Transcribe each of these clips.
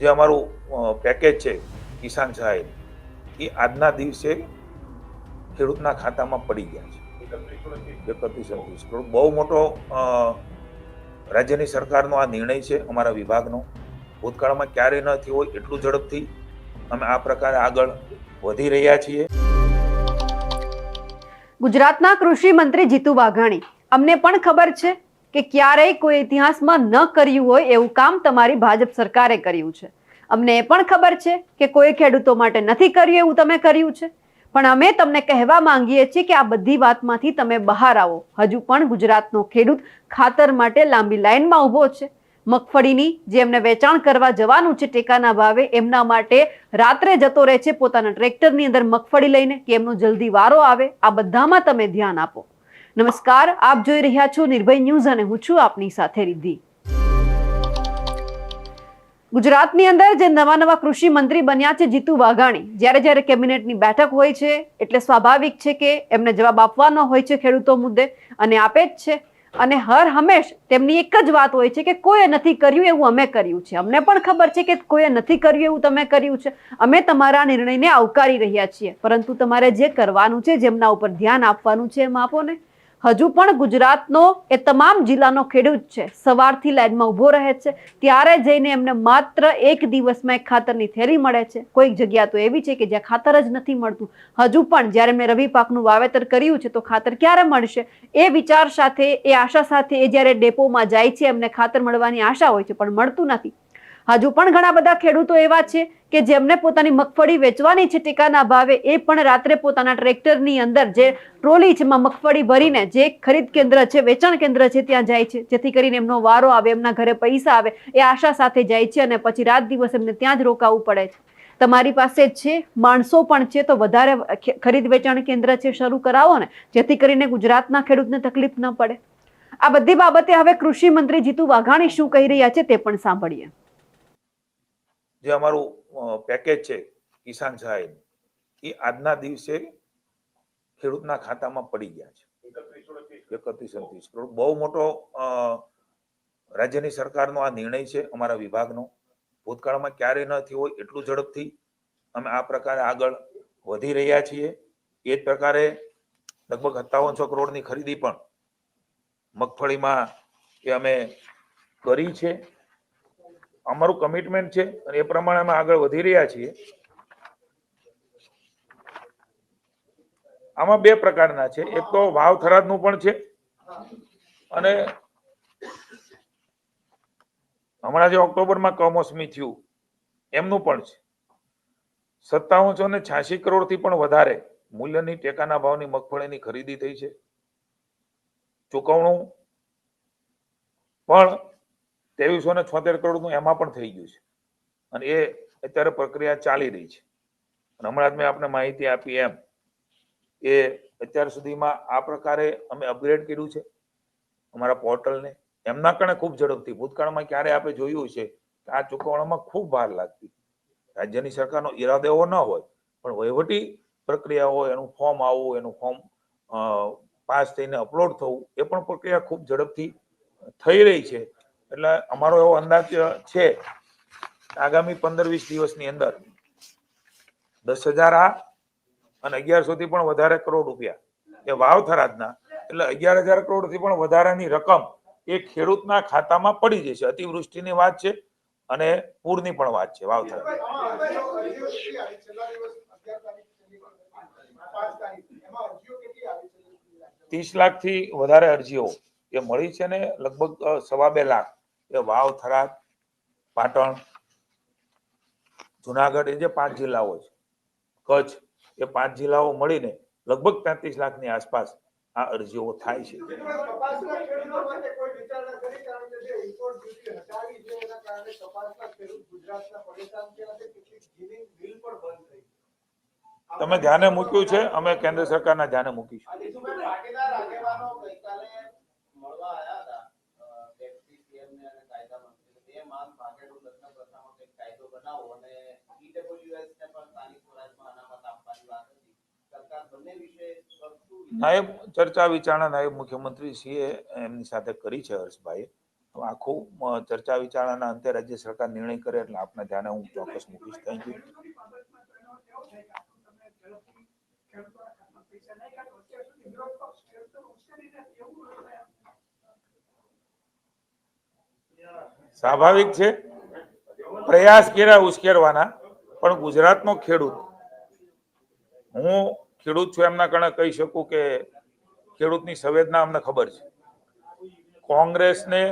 જે અમારું પેકેજ છે, કિસાન સહાય, એ આજના દિવસે ખેડૂતના ખાતામાં પડી ગયા છે. બહુ મોટો રાજ્યની સરકારનો આ નિર્ણય છે, અમારા વિભાગનો. ભૂતકાળમાં ક્યારેય ન થયો હોય એટલું ઝડપથી અમે આ પ્રકારે આગળ વધી રહ્યા છીએ. ગુજરાતના કૃષિ મંત્રી જીતુ વાઘાણી, અમને પણ ખબર છે કે ક્યારેય કોઈ ઇતિહાસમાં ન કર્યું હોય એવું કામ તમારી ભાજપ સરકારે કર્યું છે. અમને એ પણ ખબર છે કે કોઈ ખેડૂતો માટે નથી કર્યું એવું તમે કર્યું છે. પણ અમે તમને કહેવા માંગીએ છીએ કે આ બધી વાતમાંથી તમે બહાર આવો. હજુ પણ ગુજરાતનો ખેડૂત ખાતર માટે લાંબી લાઇનમાં ઊભો છે. મગફળીની જે એમને વેચાણ કરવા જવાનું છે ટેકાના ભાવે, એમના માટે રાત્રે જતો રહે છે પોતાના ટ્રેક્ટરની અંદર મગફળી લઈને કે એમનો જલ્દી વારો આવે. આ બધામાં તમે ધ્યાન આપો. નમસ્કાર, આપ જોઈ રહ્યા છો નિર્ભય ન્યૂઝ અને હું છું આપની સાથે રિદ્ધિ. ગુજરાતની અંદર જે નવા નવા કૃષિ મંત્રી બન્યા છે જીતુ વાઘાણી, જ્યારે જ્યારે કેબિનેટની બેઠક હોય છે, એટલે સ્વાભાવિક છે કે એમને જવાબ આપવાનો હોય છે ખેડૂતો મુદ્દે, અને આપે જ છે. અને હર હંમેશ તેમની એક જ વાત હોય છે કે કોઈએ નથી કર્યું એવું અમે કર્યું છે. અમને પણ ખબર છે કે કોઈએ નથી કર્યું એવું તમે કર્યું છે. અમે તમારા નિર્ણયને આવકારી રહ્યા છીએ. પરંતુ તમારે જે કરવાનું છે, જેમના ઉપર ધ્યાન આપવાનું છે, એમ આપો ને. હજુ પણ ગુજરાતનો એ તમામ જિલ્લાનો ખેડૂત છે. સવારથી લાઇનમાં ઊભો રહે છે. ત્યારે જઈને એમને માત્ર એક દિવસમાં એક ખાતરની થેલી મળે છે. કોઈક જગ્યા તો એવી છે કે જ્યાં ખાતર જ નથી મળતું. હજુ પણ જ્યારે એમણે રવિ પાકનું વાવેતર કર્યું છે તો ખાતર ક્યારે મળશે? એ વિચાર સાથે, એ આશા સાથે એ જ્યારે ડેપોમાં જાય છે, એમને ખાતર મળવાની આશા હોય છે, પણ મળતું નથી. હજુ પણ ઘણા બધા ખેડૂતો એવા છે કે જેમને પોતાની મગફળી વેચવાની છે ટેકાના ભાવે, એ પણ રાત્રે પોતાના ટ્રેક્ટરની અંદર જે ટ્રોલી છે એમાં મગફળી ભરીને જે ખરીદ કેન્દ્ર છે, વેચાણ કેન્દ્ર છે, ત્યાં જાય છે. જેથી કરીને એમનો વારો આવે, એમના ઘરે પૈસા આવે, એ આશા સાથે જાય છે અને પછી રાત દિવસ એમને ત્યાં જ રોકાવું પડે છે. તમારી પાસે છે, માણસો પણ છે, તો વધારે ખરીદ વેચાણ કેન્દ્ર છે, શરૂ કરાવો ને. જેથી કરીને ગુજરાતના ખેડૂતને તકલીફ ન પડે. આ બધી બાબતે હવે કૃષિ મંત્રી જીતુ વાઘાણી શું કહી રહ્યા છે, તે પણ સાંભળીએ. જે અમારું પેકેજ છે, કિસાન સહાય એ આજના દિવસે ખેડૂતના ખાતામાં પડી ગયા છે. એકત્રીસ એકત્રીસ કરોડ. બહુ મોટો રાજ્યની સરકારનો આ નિર્ણય છે, અમારા વિભાગનો. ભૂતકાળમાં ક્યારેય ન થયો હોય એટલું ઝડપથી અમે આ પ્રકારે આગળ વધી રહ્યા છીએ. એ જ પ્રકારે લગભગ સત્તાવનસો કરોડની ખરીદી પણ મગફળીમાં એ અમે કરી છે. અમારું કમિટમેન્ટ છે અને એ પ્રમાણે અમે આગળ વધી રહ્યા છીએ. આમાં બે પ્રકારના છે. એક તો વાવ થરાદનું પણ છે અને હમણાં જે ઓક્ટોબરમાં કમોસમી થયું, એમનું પણ છે. સત્તાવનસો ને છ્યાસી કરોડથી પણ વધારે મૂલ્યની ટેકાના ભાવની મગફળીની ખરીદી થઈ છે. ચૂકવણું પણ ત્રેવીસો ને છોતેર કરોડનું એમાં પણ થઈ ગયું છે. અને એ અત્યારે પ્રક્રિયા ચાલી રહી છે. અને હમણાં જ મેં આપને માહિતી આપી એમ એ અત્યાર સુધીમાં આ પ્રકારે અમે અપગ્રેડ કર્યું છે અમારા પોર્ટલને. એમના કારણે ખૂબ ઝડપથી. ભૂતકાળમાં ક્યારે આપણે જોયું છે કે આ ચૂકવણામાં ખૂબ ભાર લાગતી. રાજ્યની સરકારનો ઈરાદો એવો ન હોય, પણ વહીવટી પ્રક્રિયા હોય, એનું ફોર્મ આવવું, એનું ફોર્મ પાસ થઈને અપલોડ થવું, એ પણ પ્રક્રિયા ખૂબ ઝડપથી થઈ રહી છે. એટલે અમારો એવો અંદાજ છે આગામી પંદર વીસ દિવસની અંદર દસ હજાર આ અને અગિયારસો થી પણ વધારે કરોડ રૂપિયા. એ વાવ થરાદના. એટલે અગિયાર હજાર કરોડથી પણ વધારાની રકમ એ ખેડૂતના ખાતામાં પડી જશે. અતિવૃષ્ટિની વાત છે અને પૂરની પણ વાત છે વાવ થરાદ. ત્રીસ લાખથી વધારે અરજીઓ એ મળી છે ને લગભગ સવા બે લાખ. એ વાવ, થરાદ, પાટણ, જુનાગઢ, એ જે પાંચ જિલ્લાઓ છે, કચ્છ, એ પાંચ જિલ્લાઓ મળીને લગભગ પાંત્રીસ લાખની આસપાસ આ અરજીઓ થાય છે. તમે ધ્યાને મૂક્યું છે? અમે કેન્દ્ર સરકારના ધ્યાને મૂકીશું. વિશે નાયબ ચર્ચા વિચારણા નાયબ મુખ્યમંત્રી શ્રીએ એમની સાથે કરી છે હર્ષભાઈએ. આખું ચર્ચા વિચારણાના અંતે રાજ્ય સરકાર નિર્ણય કરે એટલે આપના ધ્યાને હું ચોક્કસ મૂકીશ થેન્ક યુ સ્વાભાવિક છે? પ્રયાસ કર્યા ઉશ્કેરવાના, પણ ગુજરાતનો ખેડૂત, હું ખેડૂત છું એમના કારણે કહી શકું કે ખેડૂતની સંવેદના અમને ખબર છે. કોંગ્રેસને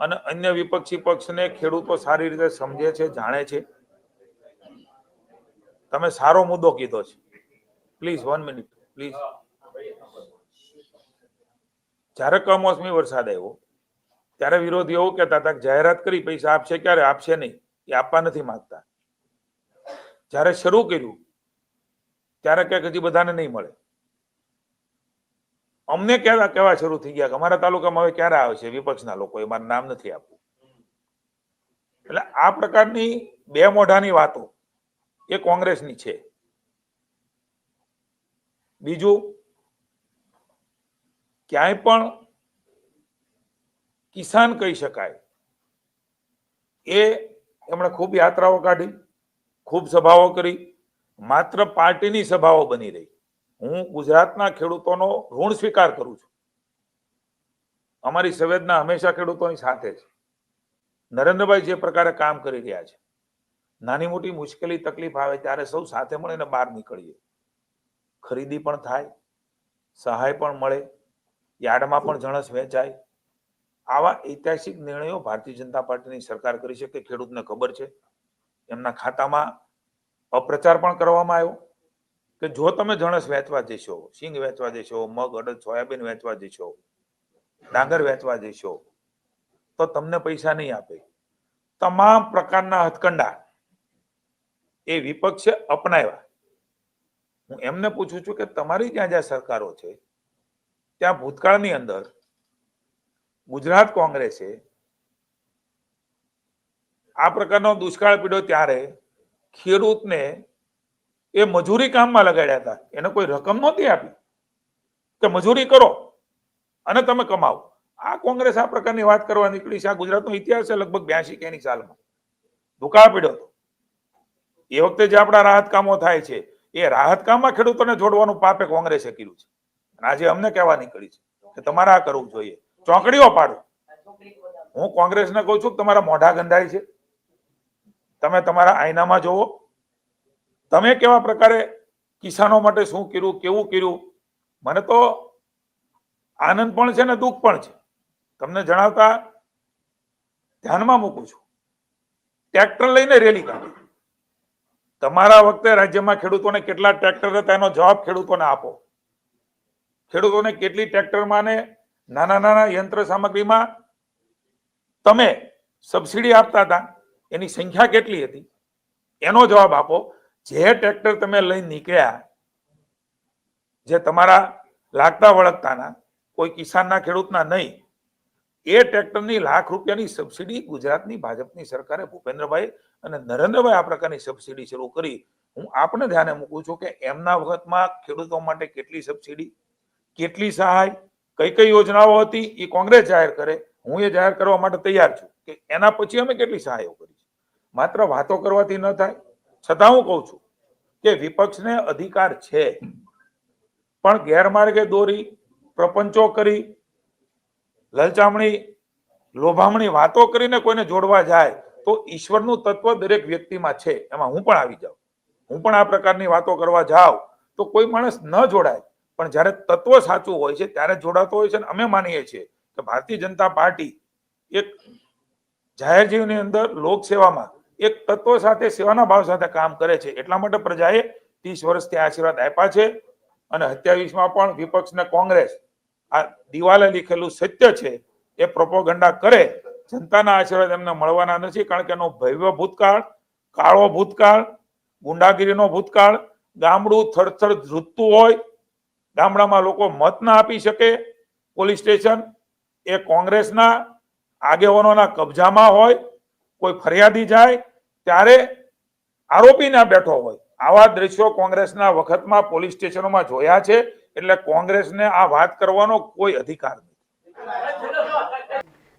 અને અન્ય વિપક્ષી પક્ષને ખેડૂતો સારી રીતે સમજે છે, જાણે છે. તમે સારો મુદ્દો કીધો છે. Please, one minute, please. જ્યારે કમોસમી વરસાદ આવ્યો ત્યારે વિરોધી એવું કહેતા હતા કે જાહેરાત કરી, પૈસા આપશે ક્યારે? આપશે નહીં. એ આપવા નથી માંગતા. જ્યારે શરૂ કર્યું, ત્યારે ક્યાંક હજી બધાને નહીં મળે. અમને ક્યારે કહેવા શરૂ થઈ ગયા કે અમારા તાલુકામાં હવે ક્યારે આવશે વિપક્ષના લોકો એ મારું નામ નથી આપવું એટલે આ પ્રકારની બે મોઢાની વાતો એ કોંગ્રેસની છે. બીજું, ક્યાંય પણ કિસાન કહી શકાય. એ એમણે ખૂબ યાત્રાઓ કાઢી, ખૂબ સભાઓ કરી, માત્ર પાર્ટીની સભાઓ બની રહી. હું ગુજરાતના ખેડૂતોનો ઋણ સ્વીકાર કરું છું. અમારી સંવેદના હંમેશા ખેડૂતોની સાથે છે. નરેન્દ્રભાઈ જે પ્રકારે કામ કરી રહ્યા છે, નાની મોટી મુશ્કેલી તકલીફ આવે ત્યારે સૌ સાથે મળીને બહાર નીકળીએ. ખરીદી પણ થાય, સહાય પણ મળે, યાર્ડમાં પણ જણસ વેચાય આવા ઐતિહાસિક નિર્ણયો ભારતીય જનતા પાર્ટીની સરકાર કરી છે કે ખેડૂતને ખબર છે? એમના ખાતામાં અપ્રચાર પણ કરવામાં આવ્યો? કે જો તમે જણસ વેચવા જશો સિંગ વેચવા જશો, મગ, અડદ, સોયાબીન વેચવા જશો, ડાંગર વેચવા જશો, તો તમને પૈસા નહીં આપે. તમામ પ્રકારના હથકંડા એ વિપક્ષે અપનાવ્યા. હું એમને પૂછું છું કે તમારી ત્યાં જ્યાં સરકારો છે, ત્યાં ભૂતકાળની અંદર ગુજરાત કોંગ્રેસે આ પ્રકારનો દુષ્કાળ પીડ્યો ત્યારે ખેડૂતને એ મજૂરી કામમાં લગાડ્યા હતા. એને કોઈ રકમ નહોતી આપી. કે મજૂરી કરો અને તમે કમાવો. આ કોંગ્રેસ આ પ્રકારની વાત કરવા નીકળી છે. આ ગુજરાતનો ઇતિહાસ છે લગભગ બ્યાસી કે એની સાલમાં. દુકાળ પીડ્યો હતો. એ વખતે જે આપણા રાહત કામો થાય છે, એ રાહત કામમાં ખેડૂતોને જોડવાનું પાપે કોંગ્રેસે કર્યું છે. આજે અમને કહેવા નીકળી છે કે તમારે આ કરવું જોઈએ. ચોકડીઓ પાડો. હું કોંગ્રેસને કહું છું તમારા મોઢા ગંધાય છે. તમે તમારા આઈનામાં જોવો તમે કેવા પ્રકારે કિસાનો માટે શું કર્યું, કેવું કર્યું? મને તો આનંદ પણ છે ને દુઃખ પણ છે. તમને જણાવતા ધ્યાનમાં મૂકું છું. ટ્રેક્ટર લઈને રેલી કાઢી. તમારા વખતે રાજ્યમાં ખેડૂતોને કેટલા ટ્રેક્ટર હતા એનો જવાબ ખેડૂતોને આપો. ખેડૂતોને કેટલી ટ્રેક્ટરમાં ને નાના નાના યંત્ર સામગ્રીમાં તમે સબસિડી આપતા હતા, એની સંખ્યા કેટલી હતી? એનો જવાબ આપો. જે ટ્રેક્ટર તમે લઈને નીકળ્યા, જે તમારા લાગતા વળગતાના, કોઈ કિસાનના, ખેડૂતના નહીં, એ ટ્રેક્ટરની લાખ રૂપિયાની સબસિડી ગુજરાતની ભાજપની સરકારે ભૂપેન્દ્રભાઈ અને નરેન્દ્રભાઈ આ પ્રકારની સબસિડી શરૂ કરી. હું આપને ધ્યાને મૂકું છું કે એમના વખતમાં ખેડૂતો માટે કેટલી સબસિડી, કેટલી સહાય કઈ કઈ યોજનાઓ હતી એ કોંગ્રેસ જાહેર કરે, હું એ જાહેર કરવા માટે તૈયાર છું કે એના પછી અમે કેટલી સહાયો કરી માત્ર વાતો કરવાથી ન થાય, છતાં હું કહું છું કે વિપક્ષને અધિકાર છે, પણ ગેરમાર્ગે દોરી, પ્રપંચો કરી, લલચામણી, લોભામણી વાતો કરીને કોઈને જોડવા જાય, તો ઈશ્વરનું તત્વ દરેક વ્યક્તિમાં છે, એમાં હું પણ આવી જાઉં. હું પણ આ પ્રકારની વાતો કરવા જાઉં, તો કોઈ માણસ ન જોડાય. પણ જ્યારે તત્વ સાચું હોય છે, ત્યારે જોડાતો હોય છે અને અમે માનીએ છીએ કે ભારતીય જનતા પાર્ટી એક જાહેર જીવની અંદર લોકસેવામાં એક તત્વ સાથે, સેવાના ભાવ સાથે કામ કરે છે. એટલા માટે પ્રજાએ ત્રીસ વર્ષથી આશીર્વાદ આપ્યા છે અને સત્યાવીસમાં પણ વિપક્ષ ને કોંગ્રેસ આ દિવાલે લીખેલું સત્ય છે, એ પ્રોપોગંડા કરે. જનતાના આશીર્વાદ એમને મળવાના નથી કારણ કે એનો ભવ્ય ભૂતકાળ, કાળો ભૂતકાળ, ગુંડાગીરીનો ભૂતકાળ, ગામડું થરથર ધ્રુજતું હોય ગામડામાં લોકો મત ના આપી શકે. પોલીસ સ્ટેશન એ કોંગ્રેસના આગેવાનોના કબજામાં હોય, કોઈ ફરિયાદી જાય, ત્યારે આરોપી ના બેઠો હોય. આવા દ્રશ્યો કોંગ્રેસના વખતમાં પોલીસ સ્ટેશનોમાં જોયા છે, એટલે કોંગ્રેસને આ વાત કરવાનો કોઈ અધિકાર નથી.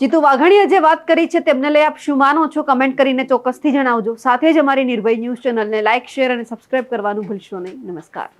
જીતુ વાઘાણીએ જે વાત કરી છે તેમને લઈ આપ શું માનો છો? કમેન્ટ કરીને ચોક્કસથી જણાવજો. સાથે જ અમારી નિર્ભય ન્યૂઝ ચેનલને લાઇક, શેર અને સબસ્ક્રાઇબ કરવાનું ભૂલશો નહીં. નમસ્કાર.